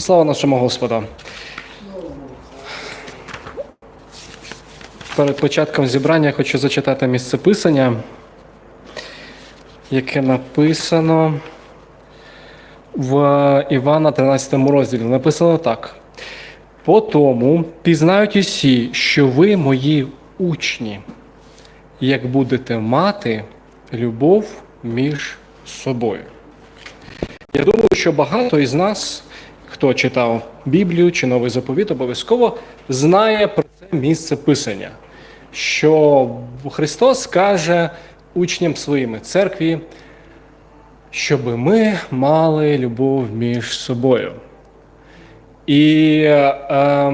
Слава нашому Господу. Перед початком зібрання хочу зачитати місце писання, яке написано в Івана 13 розділі. Написано так. По тому пізнають усі, що ви мої учні, як будете мати любов між собою. Я думаю, що багато із нас, хто читав Біблію чи новий заповіт, обов'язково знає про це місце писання, що Христос каже учням своїми церкві, щоб ми мали любов між собою. І е,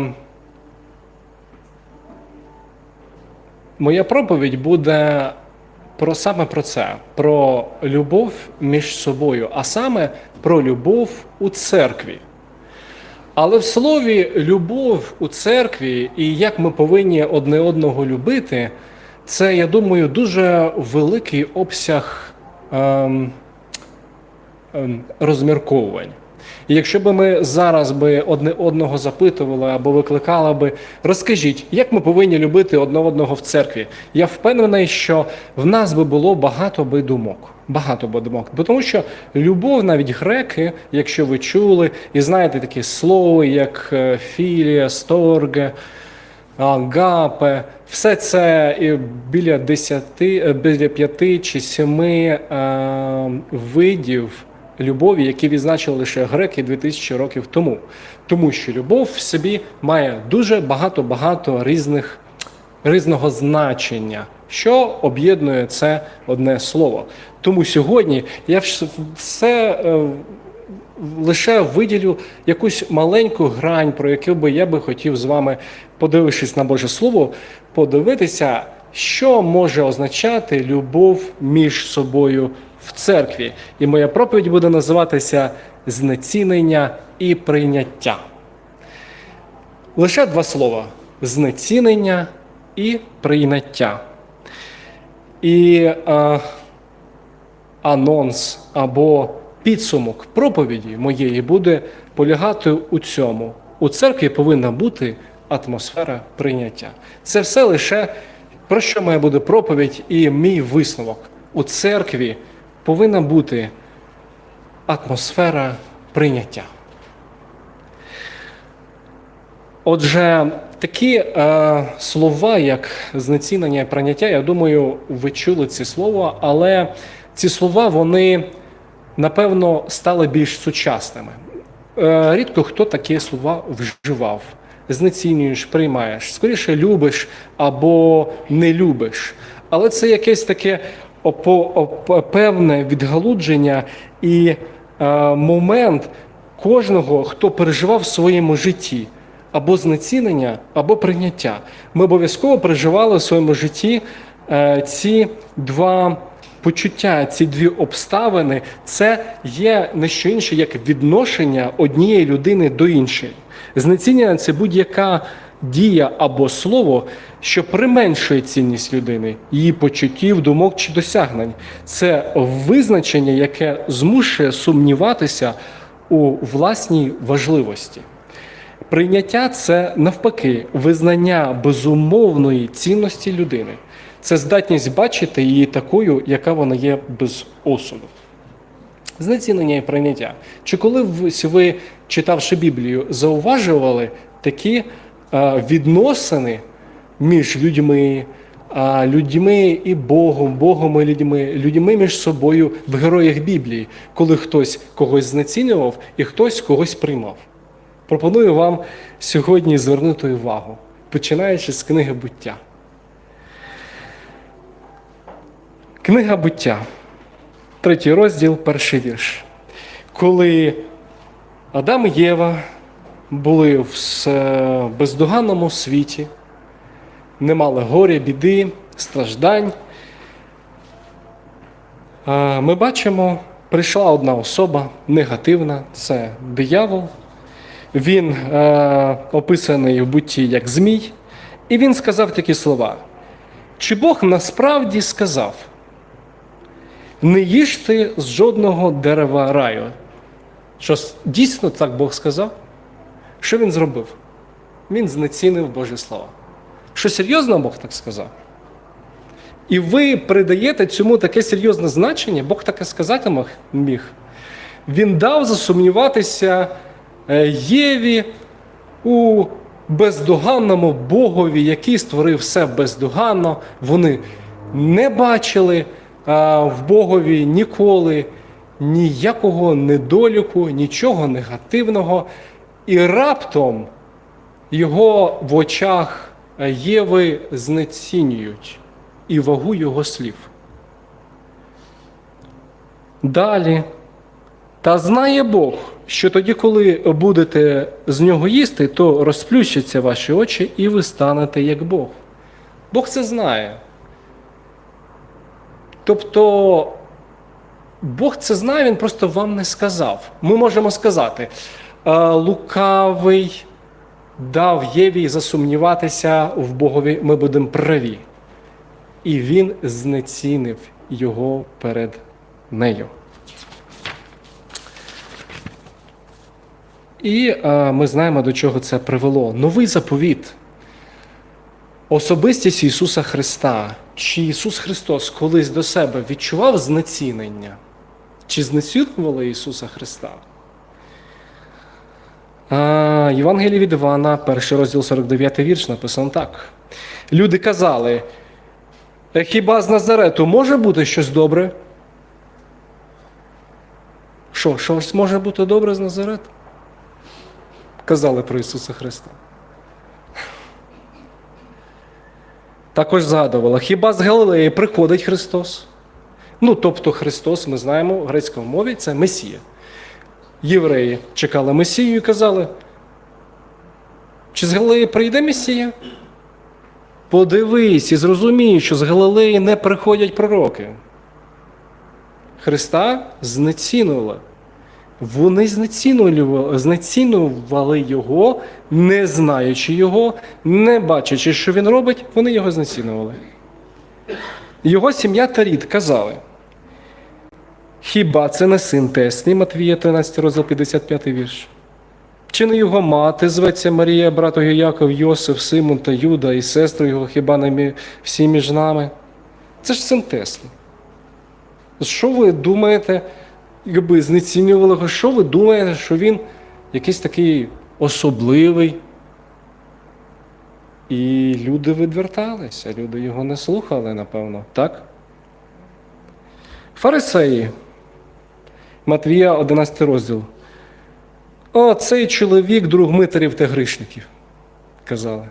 моя проповідь буде про саме про це, про любов між собою, а саме про любов у церкві. Але в слові любов у церкві і як ми повинні одне одного любити, це, я думаю, дуже великий обсяг ем, ем, розмірковувань. І якщо б ми зараз би одне одного запитували або викликали би, розкажіть, як ми повинні любити одне одного в церкві? Я впевнений, що в нас би було багато би думок. Багато думок. Бо тому що любов, навіть греки, якщо ви чули, і знаєте такі слова, як е, філія, сторге, агапе, все це біля десяти, е, біля п'яти чи семи е, видів любові, які відзначили лише греки 2000 років тому. Тому що любов в собі має дуже багато-багато різних різного значення, що об'єднує це одне слово. Тому сьогодні я все е, лише виділю якусь маленьку грань, про яку би я би хотів з вами, подивившись на Боже Слово, подивитися, що може означати любов між собою в церкві. І моя проповідь буде називатися знецінення і прийняття. Лише два слова: знецінення і прийняття. І е, анонс або підсумок проповіді моєї буде полягати у цьому. У церкві повинна бути атмосфера прийняття. Це все лише про що має бути проповідь і мій висновок. У церкві повинна бути атмосфера прийняття. Отже, такі е, слова, як знецінення і прийняття, я думаю, ви чули ці слова, але ці слова вони напевно стали більш сучасними. Е, рідко хто такі слова вживав. Знецінюєш, приймаєш, скоріше любиш або не любиш. Але це якесь таке певне відгалудження і е, момент кожного, хто переживав в своєму житті або знецінення, або прийняття. Ми обов'язково переживали в своєму житті е, ці два почуття, ці дві обставини. Це є не що інше, як відношення однієї людини до іншої. Знецінення це будь-яка дія або слово, що применшує цінність людини, її почуттів, думок чи досягнень. Це визначення, яке змушує сумніватися у власній важливості. Прийняття це навпаки визнання безумовної цінності людини. Це здатність бачити її такою, яка вона є без осуду. Знецінення і прийняття. Чи коли ви, читавши Біблію, зауважували такі е, відносини між людьми, а, людьми і Богом, Богом і людьми, людьми між собою в героях Біблії, коли хтось когось знецінював і хтось когось приймав? Пропоную вам сьогодні звернути увагу, починаючи з книги буття. Книга буття, третій розділ, перший вірш. Коли Адам і Єва були в бездоганному світі, не мали горя, біди, страждань, ми бачимо, прийшла одна особа негативна це диявол. Він е, описаний в бутті як Змій, і він сказав такі слова: чи Бог насправді сказав: не їжте з жодного дерева раю? Що дійсно так Бог сказав? Що він зробив? Він знецінив Божі слова. Що серйозно Бог так сказав? І ви придаєте цьому таке серйозне значення, Бог таке сказати міг. Він дав засумніватися е, Єві у бездоганному Богові, який створив все бездоганно. Вони не бачили в Богові ніколи ніякого недоліку, нічого негативного. І раптом його в очах Єви знецінюють і вагу його слів. Далі. Та знає Бог, що тоді, коли будете з нього їсти, то розплющаться ваші очі, і ви станете як Бог. Бог це знає. Тобто, Бог це знає, Він просто вам не сказав. Ми можемо сказати, «Е, лукавий дав Єві засумніватися в Богові, ми будемо праві. І він знецінив його перед нею. І е, ми знаємо, до чого це привело. Новий заповіт. Особистість Ісуса Христа. Чи Ісус Христос колись до себе відчував знецінення? Чи знецінювали Ісуса Христа? А, Євангеліє від Івана, перший розділ 49 вірш, написано так. Люди казали, «Е, хіба з Назарету може бути щось добре? Що, щось може бути добре з Назарету? Казали про Ісуса Христа. Також згадувала, хіба з Галилеї приходить Христос? Ну, тобто Христос, ми знаємо, в грецькому мові це Месія. Євреї чекали Месію і казали, чи з Галилеї прийде Месія? Подивись і зрозумій, що з Галилеї не приходять пророки. Христа знецінували. Вони знецінували, знецінували його, не знаючи його, не бачачи, що він робить, вони його знецінували. Його сім'я та рід казали. Хіба це не син Теслі, Матвія 13 розділ 55 вірш? Чи не його мати зветься Марія, брат його Яков, Йосиф, Симон та Юда і сестри його хіба не всі між нами? Це ж син Теслі. Що ви думаєте, якби знецінювали його, що ви думаєте, що він якийсь такий особливий? І люди відверталися, люди його не слухали, напевно, так? Фарисеї. Матвія 11 розділ. О, цей чоловік друг митарів та грішників, казали.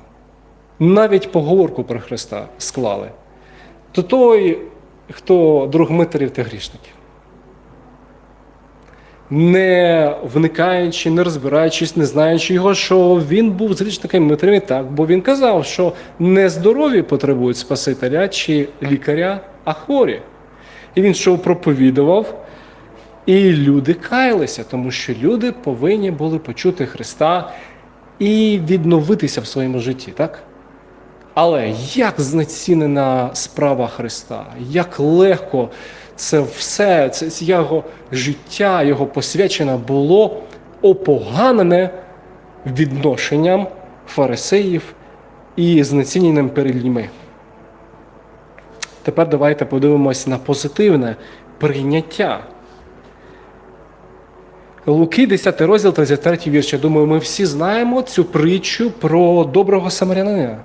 Навіть поговорку про Христа склали. То той, хто друг митарів та грішників. Не вникаючи, не розбираючись, не знаючи його, що він був з грішниками митарів, так, бо він казав, що не здорові потребують Спасителя чи лікаря, а хворі. І він що проповідував, і люди каялися, тому що люди повинні були почути Христа і відновитися в своєму житті, так? Але як знецінена справа Христа, як легко це все, це його життя, його посвячення було опоганене відношенням фарисеїв і знеціненням перед людьми. Тепер давайте подивимось на позитивне прийняття. Луки, 10 розділ, 33 вірш. Я думаю, ми всі знаємо цю притчу про доброго самарянина.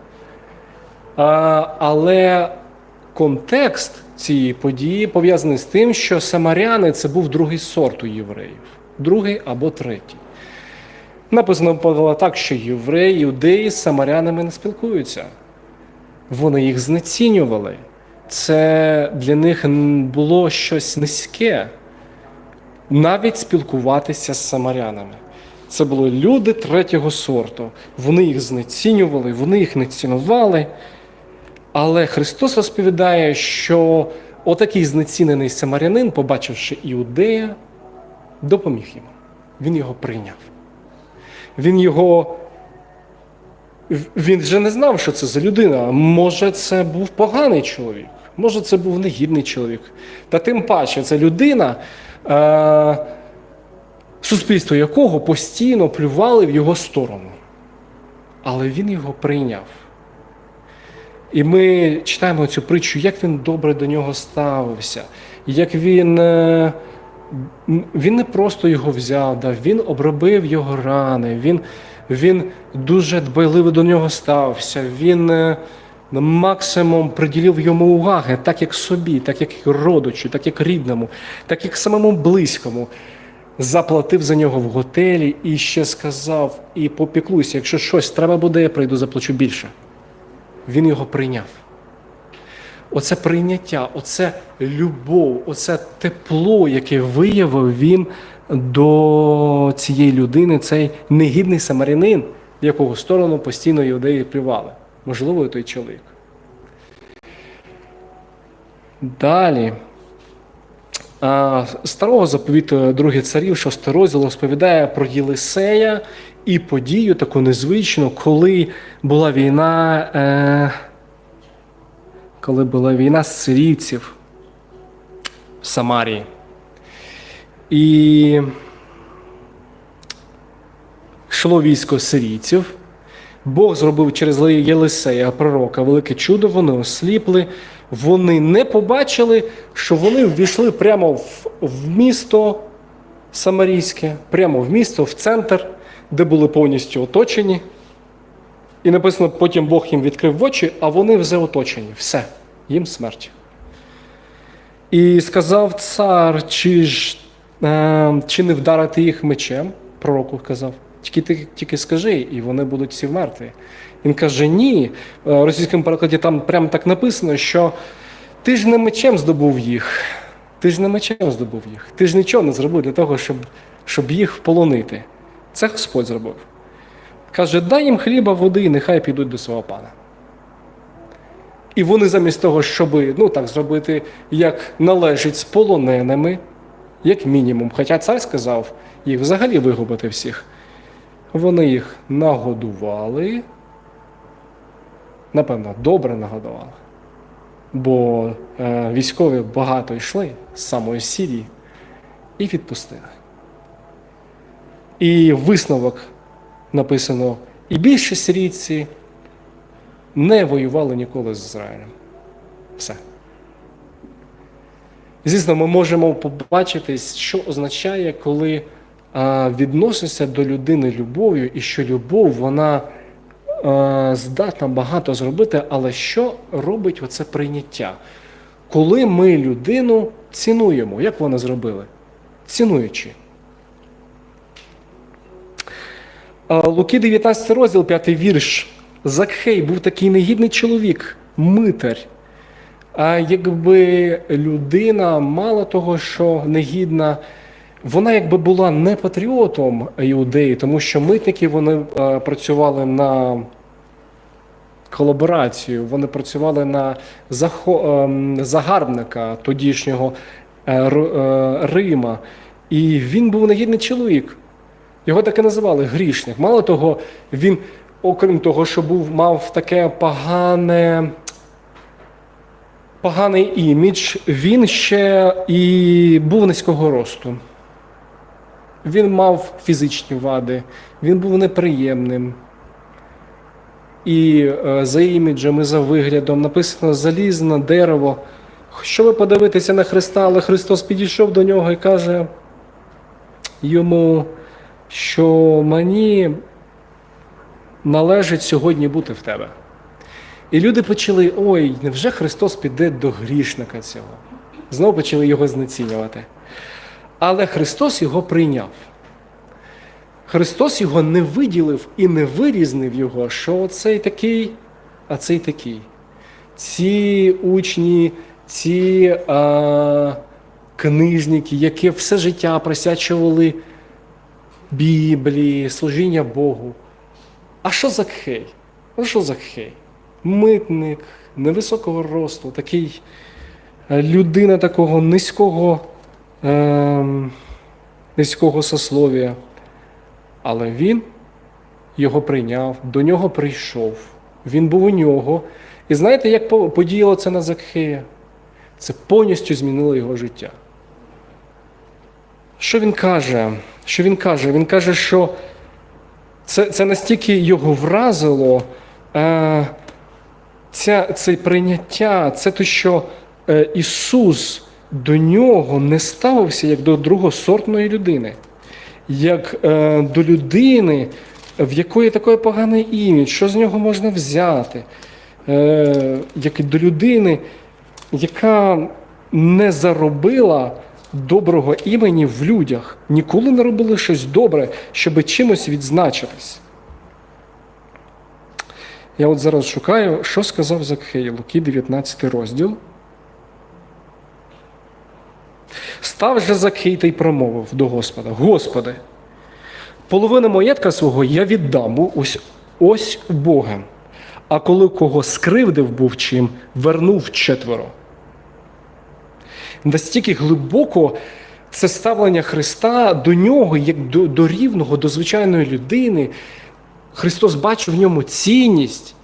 А, але контекст цієї події пов'язаний з тим, що самаряни це був другий сорт у євреїв, другий або третій. Написано було так, що євреї, іудеї з самарянами не спілкуються. Вони їх знецінювали. Це для них було щось низьке, навіть спілкуватися з самарянами. Це були люди третього сорту. Вони їх знецінювали, вони їх не цінували. Але Христос розповідає, що отакий знецінений самарянин, побачивши іудея, допоміг йому. Він його прийняв. Він його. Він же не знав, що це за людина. Може, це був поганий чоловік, може, це був негідний чоловік. Та тим паче, це людина, е, суспільство якого постійно плювали в його сторону. Але він його прийняв. І ми читаємо цю притчу, як він добре до нього ставився, як він, е, він не просто його взяв, да, він обробив його рани, він, він дуже дбайливо до нього ставився, він е, максимум приділив йому уваги, так як собі, так як родичу, так як рідному, так як самому близькому. Заплатив за нього в готелі і ще сказав: і попіклуйся, якщо щось треба буде, я прийду, заплачу більше. Він його прийняв. Оце прийняття, оце любов, оце тепло, яке виявив він до цієї людини, цей негідний самарянин, в якого сторону постійно іудеї плювали. Можливо, і той чоловік. Далі. Старого заповіту другий царів, шостий розділ, розповідає про Єлисея і подію таку незвичну, коли була війна, е, коли була війна з сирійців в Самарії. І йшло військо сирійців. Бог зробив через Єлисея, пророка, велике чудо, вони осліпли, вони не побачили, що вони ввійшли прямо в, в місто Самарійське, прямо в місто, в центр, де були повністю оточені. І написано, потім Бог їм відкрив очі, а вони вже оточені. Все, їм смерть. І сказав цар, чи ж е, чи не вдарити їх мечем, пророку казав. Тільки ти тільки скажи, і вони будуть всі вмерти. Він каже: ні. В російському перекладі там прямо так написано, що ти ж не мечем здобув їх, ти ж не мечем здобув їх, ти ж нічого не зробив для того, щоб, щоб їх полонити. Це Господь зробив. Каже, дай їм хліба, води, і нехай підуть до свого пана. І вони замість того, щоб ну, так зробити, як належить з полоненими, як мінімум. Хоча цар сказав їх взагалі вигубити всіх. Вони їх нагодували, напевно, добре нагодували, бо е, військові багато йшли з самої Сірії і відпустили. І висновок написано: і більше сирійці не воювали ніколи з Ізраїлем. Все. Звісно, ми можемо побачити, що означає, коли а, відносишся до людини любов'ю, і що любов, вона здатна багато зробити, але що робить оце прийняття? Коли ми людину цінуємо, як вони зробили? Цінуючи. Луки 19 розділ, 5 вірш. Закхей був такий негідний чоловік, митар. А якби людина, мало того, що негідна, вона якби була не патріотом іудеї, тому що митники вони е, працювали на колаборацію, вони працювали на захо, е, загарбника тодішнього е, е, Рима. І він був негідний чоловік. Його так і називали грішник. Мало того, він, окрім того, що був, мав таке погане поганий імідж, він ще і був низького росту. Він мав фізичні вади, він був неприємним. І е, за іміджем і за виглядом написано залізне дерево. Що ви подивитеся на Христа, але Христос підійшов до нього і каже йому, що мені належить сьогодні бути в тебе. І люди почали: ой, невже Христос піде до грішника цього? Знову почали його знецінювати. Але Христос його прийняв. Христос його не виділив і не вирізнив його, що оцей такий, а цей такий. Ці учні, ці а, книжники, які все життя присвячували Біблії, служіння Богу. А що за хей? Ну що за хей? митник невисокого росту, такий е, людина такого низького, низького сословія. Але він його прийняв, до нього прийшов, він був у нього. І знаєте, як подіяло це на Закхея? Це повністю змінило його життя. Що він каже? Що він каже? Він каже, що це, це настільки його вразило, е, ця, це прийняття, це те, що е, Ісус до нього не ставився як до другосортної людини, як е, до людини, в якої такий поганий імідж, що з нього можна взяти, е, як і до людини, яка не заробила доброго імені в людях, ніколи не робили щось добре, щоб чимось відзначитись. Я от зараз шукаю, що сказав Закхей, Луки, 19 розділ. Став же Закхей та й промовив до Господа: Господи, половину маєтка свого я віддам ось ось Богом, а коли кого скривдив був чим, вернув четверо. Настільки глибоко це ставлення Христа до нього, як до, до рівного, до звичайної людини. Христос бачив в ньому цінність.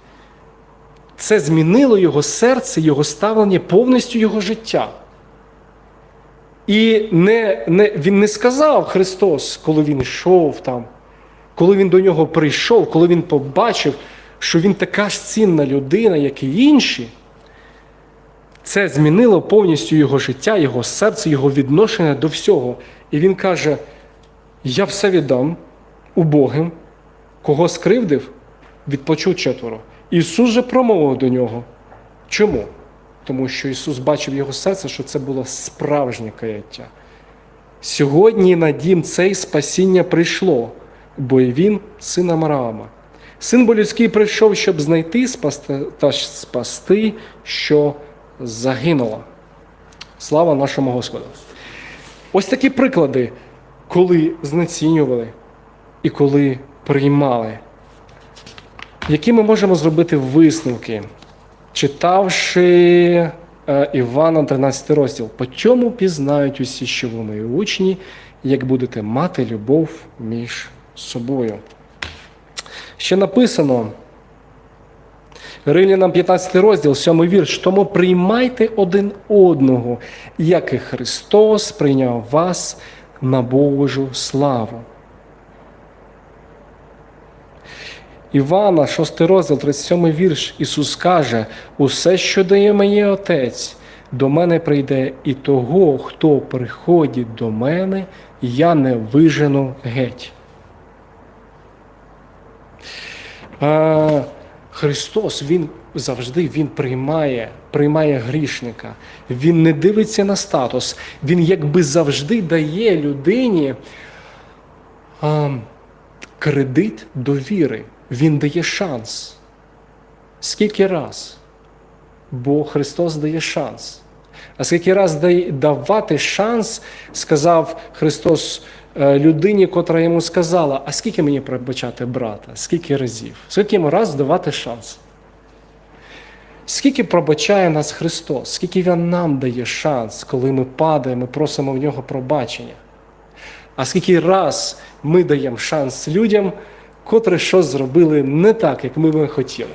Це змінило його серце, його ставлення, повністю його життя. І не, не, він не сказав Христос, коли він йшов там, коли він до нього прийшов, коли він побачив, що він така ж цінна людина, як і інші. Це змінило повністю його життя, його серце, його відношення до всього. І він каже: Я все віддам убогим, кого скривдив, відпочув четверо. Ісус же промовив до нього. Чому? Тому що Ісус бачив його серце, що це було справжнє каяття. Сьогодні на дім цей спасіння прийшло, бо і він син Амраама. Син бо людський прийшов, щоб знайти спасти, та спасти, що загинуло. Слава нашому Господу! Ось такі приклади, коли знецінювали і коли приймали. Які ми можемо зробити висновки, читавши е, Івана 13 розділ, по чому пізнають усі, що ви мої учні, як будете мати любов між собою. Ще написано. Римлянам 15 розділ, 7 вірш. Тому приймайте один одного, як і Христос прийняв вас на Божу славу. Івана, 6 розділ, 37 вірш. Ісус каже: усе, що дає мені Отець, до мене прийде, і того, хто приходить до мене, я не вижену геть. Христос Він завжди Він приймає, приймає грішника. Він не дивиться на статус. Він якби завжди дає людині кредит довіри. Він дає шанс. Скільки раз? Бо Христос дає шанс. А скільки раз давати шанс, сказав Христос е, людині, котра йому сказала, а скільки мені пробачати брата? Скільки разів? Скільки йому раз давати шанс? Скільки пробачає нас Христос, скільки Він нам дає шанс, коли ми падаємо, ми просимо в нього пробачення? А скільки раз ми даємо шанс людям, котрі щось зробили не так, як ми би хотіли?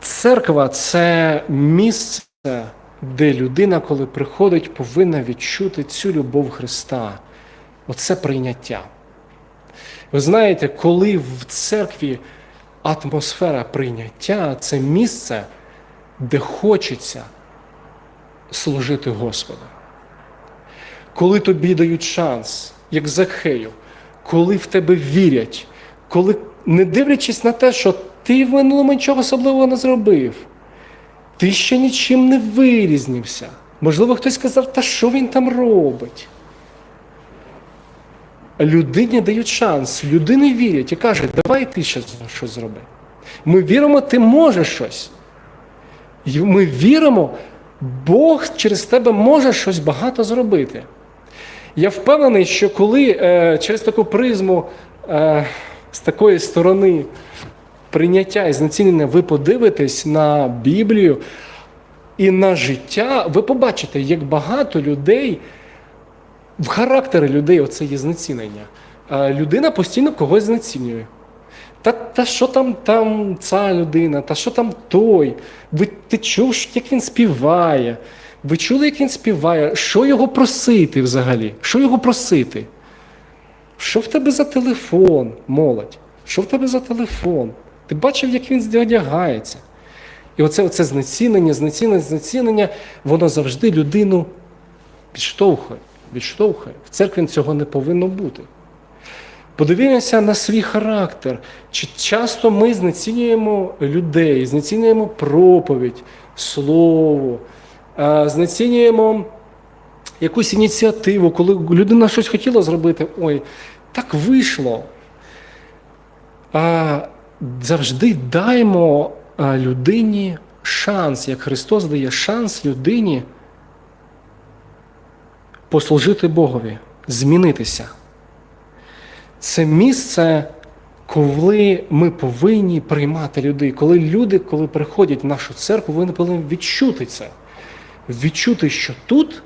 Церква це місце, де людина, коли приходить, повинна відчути цю любов Христа. Оце прийняття. Ви знаєте, коли в церкві атмосфера прийняття це місце, де хочеться служити Господу. Коли тобі дають шанс, як Захею, коли в тебе вірять, коли, не дивлячись на те, що ти в минулому нічого особливого не зробив, ти ще нічим не вирізнився. Можливо, хтось сказав, та що він там робить? Людині дають шанс, людини вірять і кажуть, давай ти ще щось зроби. Ми віримо, ти можеш щось. Ми віримо, Бог через тебе може щось багато зробити. Я впевнений, що коли е, через таку призму е, з такої сторони прийняття і знецінення ви подивитесь на Біблію і на життя, ви побачите, як багато людей в характері людей оце є знецінення. Е, людина постійно когось знецінює. Та, та що там там ця людина, та що там той? Ви, ти чув, як він співає, Ви чули, як він співає? Що його просити взагалі? Що його просити? Що в тебе за телефон, молодь? Що в тебе за телефон? Ти бачив, як він одягається? І оце, оце знецінення, знецінення, знецінення, воно завжди людину підштовхує, відштовхує. В церкві цього не повинно бути. Подивімося на свій характер. Чи часто ми знецінюємо людей, знецінюємо проповідь, слово, знецінюємо якусь ініціативу, коли людина щось хотіла зробити, ой, так вийшло. Завжди даймо людині шанс, як Христос дає шанс людині послужити Богові, змінитися. Це місце, коли ми повинні приймати людей. Коли люди, коли приходять в нашу церкву, вони повинні відчути це. Відчути, що тут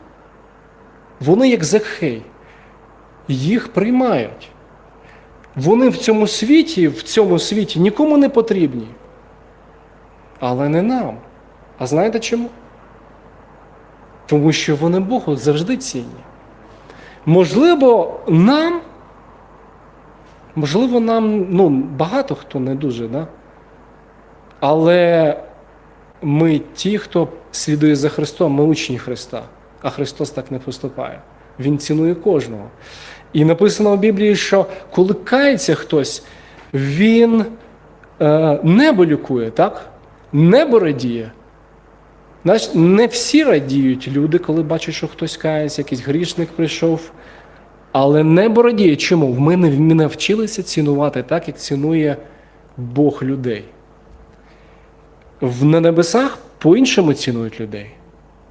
вони як Закхей, їх приймають. Вони в цьому світі, в цьому світі нікому не потрібні. Але не нам. А знаєте чому? Тому що вони Богу завжди цінні. Можливо, нам, можливо, нам ну, багато хто не дуже, да? але ми ті, хто слідує за Христом, ми учні Христа, а Христос так не поступає. Він цінує кожного. І написано в Біблії, що коли кається хтось, він е, небо лікує, так? Небо радіє. Знаєш, не всі радіють люди, коли бачать, що хтось кається, якийсь грішник прийшов. Але небо радіє. Чому? Ми не навчилися цінувати так, як цінує Бог людей. В на небесах по-іншому цінують людей.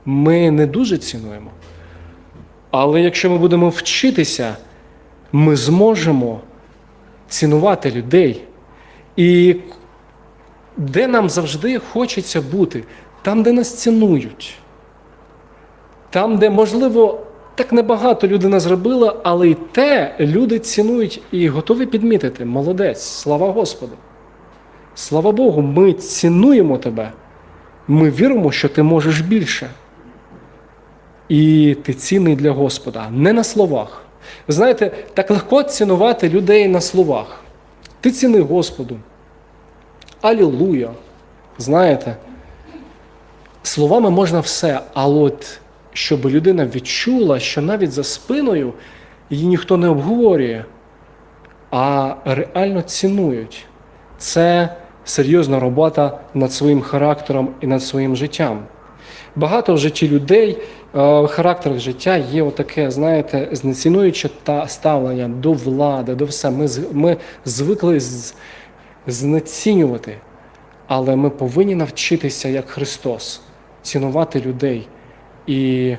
Ми не дуже цінуємо. Але якщо ми будемо вчитися, ми зможемо цінувати людей. І де нам завжди хочеться бути, там, де нас цінують, там, де, можливо, так небагато людина зробила, але й те люди цінують і готові підмітити. Молодець, слава Господу. Слава Богу, ми цінуємо тебе. Ми віримо, що ти можеш більше. І ти цінний для Господа, не на словах. Ви знаєте, так легко цінувати людей на словах. Ти ціни Господу. Алілуя. Знаєте, словами можна все, але от щоб людина відчула, що навіть за спиною її ніхто не обговорює, а реально цінують. Це серйозна робота над своїм характером і над своїм життям. Багато в житті людей, е, характер життя є отаке, знаєте, знецінуюче та ставлення до влади, до все. Ми, ми звикли знецінювати, але ми повинні навчитися, як Христос, цінувати людей і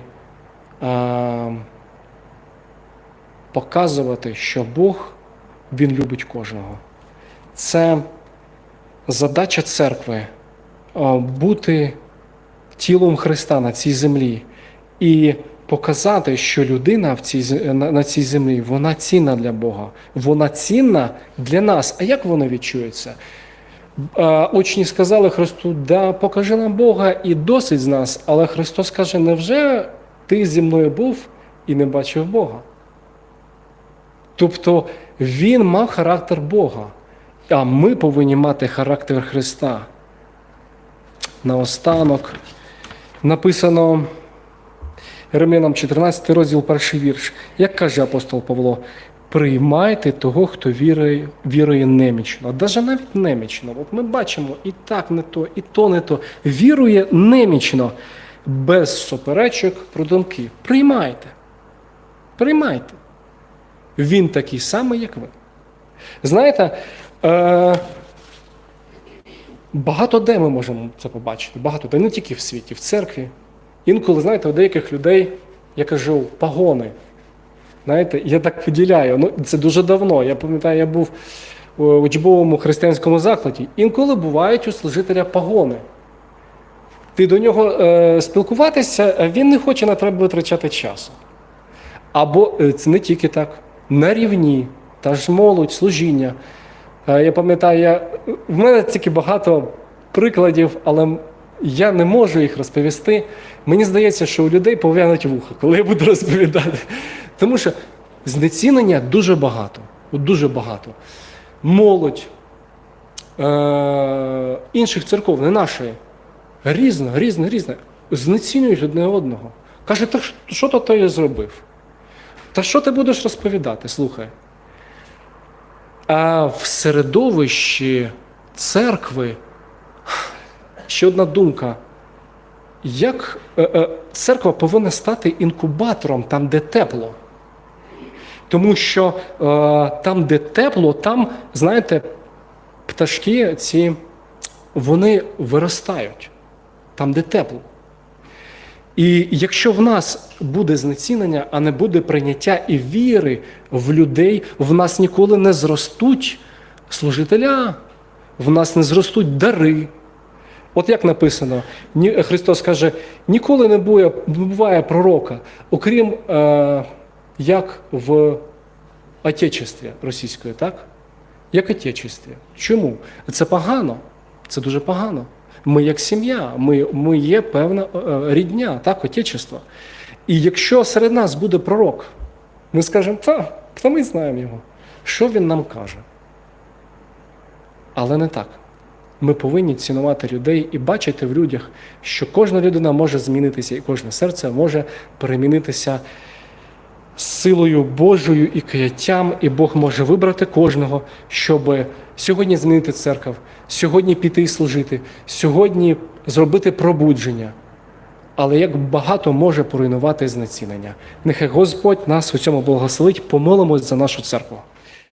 е, показувати, що Бог Він любить кожного. Це задача церкви е, бути тілом Христа на цій землі і показати, що людина в цій, на, цій землі вона цінна для Бога, вона цінна для нас. А як воно відчується? Е, Учні сказали Христу, да, покажи нам Бога і досить з нас. Але Христос каже, невже ти зі мною був і не бачив Бога? Тобто він мав характер Бога, а ми повинні мати характер Христа. Наостанок написано Римлянам 14 розділ, перший вірш. Як каже апостол Павло, приймайте того, хто вірує, вірує немічно. Даже навіть немічно. От ми бачимо і так не то, і то не то. Вірує немічно, без суперечок про думки. Приймайте. Приймайте. Він такий самий, як ви. Знаєте, е, багато де ми можемо це побачити. Багато де, не тільки в світі, в церкві. Інколи, знаєте, у деяких людей, я кажу, пагони. Знаєте, я так поділяю. Ну, це дуже давно. Я пам'ятаю, я був у учбовому християнському закладі. Інколи бувають у служителя пагони. Ти до нього е, спілкуватися, він не хоче на тебе витрачати часу. Або е, це не тільки так, на рівні, та ж молодь, служіння. Е, Я пам'ятаю, я, в мене тільки багато прикладів, але я не можу їх розповісти. Мені здається, що у людей пов'януть вуха, коли я буду розповідати. Тому що знецінення дуже багато. Дуже багато. Молодь е- інших церков, не нашої. Різно, різно, різно. Знецінюють одне одного. Каже, та що- що то ти зробив? Та що ти будеш розповідати? Слухай. А в середовищі церкви ще одна думка. Як е, е, церква повинна стати інкубатором там, де тепло? Тому що е, там, де тепло, там, знаєте, пташки ці вони виростають там, де тепло. І якщо в нас буде знецінення, а не буде прийняття і віри в людей, в нас ніколи не зростуть служителя, в нас не зростуть дари. От як написано, Христос каже, ніколи не буває, пророка, окрім е, як в Отечестві російської, так? Як Отечестві. Чому? Це погано. Це дуже погано. Ми як сім'я, ми, ми є певна е, е, рідня, так, Отечество. І якщо серед нас буде пророк, ми скажемо, та, та ми знаємо його. Що він нам каже? Але не так. Ми повинні цінувати людей і бачити в людях, що кожна людина може змінитися, і кожне серце може перемінитися силою Божою і каяттям, і Бог може вибрати кожного, щоб сьогодні змінити церкву, сьогодні піти і служити, сьогодні зробити пробудження. Але як багато може поруйнувати знецінення. Нехай Господь нас у цьому благословить, помолимось за нашу церкву.